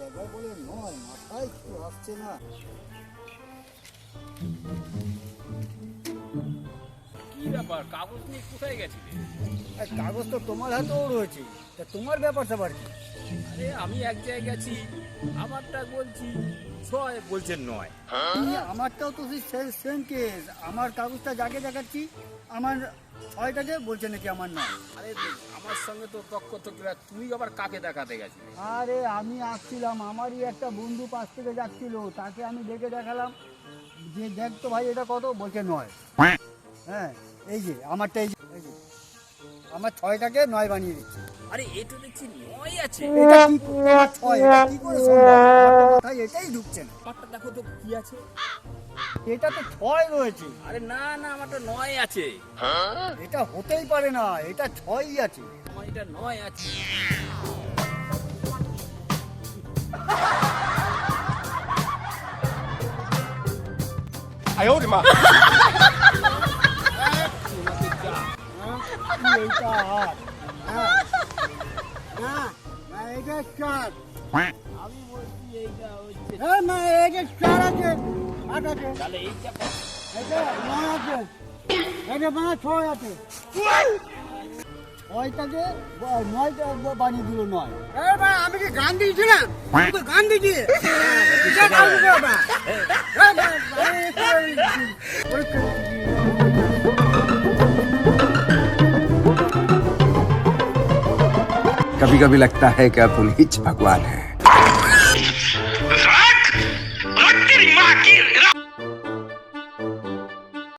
নয় মাথায় না কি ব্যাপার? কাগজ নিয়ে কাগজ তো তোমার হাতে রয়েছে তা তোমার ব্যাপার স্যাপার কি? আরে আমি এক জায়গায় গেছি আমারটা বলছি ছয় বলছেন নয়। আমারটাও তো সেই সেম কেস আমার কাগজটা যাকে দেখাচ্ছি আমার ছয়টাকে বলছে নাকি আমার নয়? আরে আমার সঙ্গে তো তক্ক তকরা তুমি আবার কাকে দেখাতে গেছিলে? আরে আমি আসছিলাম আমারই একটা বন্ধু পাশ থেকে যাচ্ছিল তাকে আমি দেখে দেখালাম। যে দেখ তো ভাই এটা কত? বলছে নয়। হ্যাঁ। এই যে আমারটা এই যে। আমার ছয়টাকে নয় বানিয়ে দিচ্ছে। আরে এটা দেখছি নয় আছে। এটা কি আমার ছয় এটা কি করে সম্ভব? আমার এটাই ঢুকছে না। ব্যাপারটা দেখো তো কি আছে। এটা তো ছয় রয়েছে। আরে না না আমারটা নয় আছে। এটা হতেই পারে না এটা ছয়ই আছে। আমার এটা নয় আছে। তোমাকে চার আমি বলছি এইটা হচ্ছে হ্যাঁ না এটা চার আছে আট আছে। তাহলে এইটা? এটা নয় আছে। এটা মানে ছয় আছে। ওইটাকে নয়টা বানিয়ে দিল নয়। আমি কি গান দিয়েছিলাম? তো গান দিয়েছি कभी कभी लगता है कि अतुल ही भगवान है।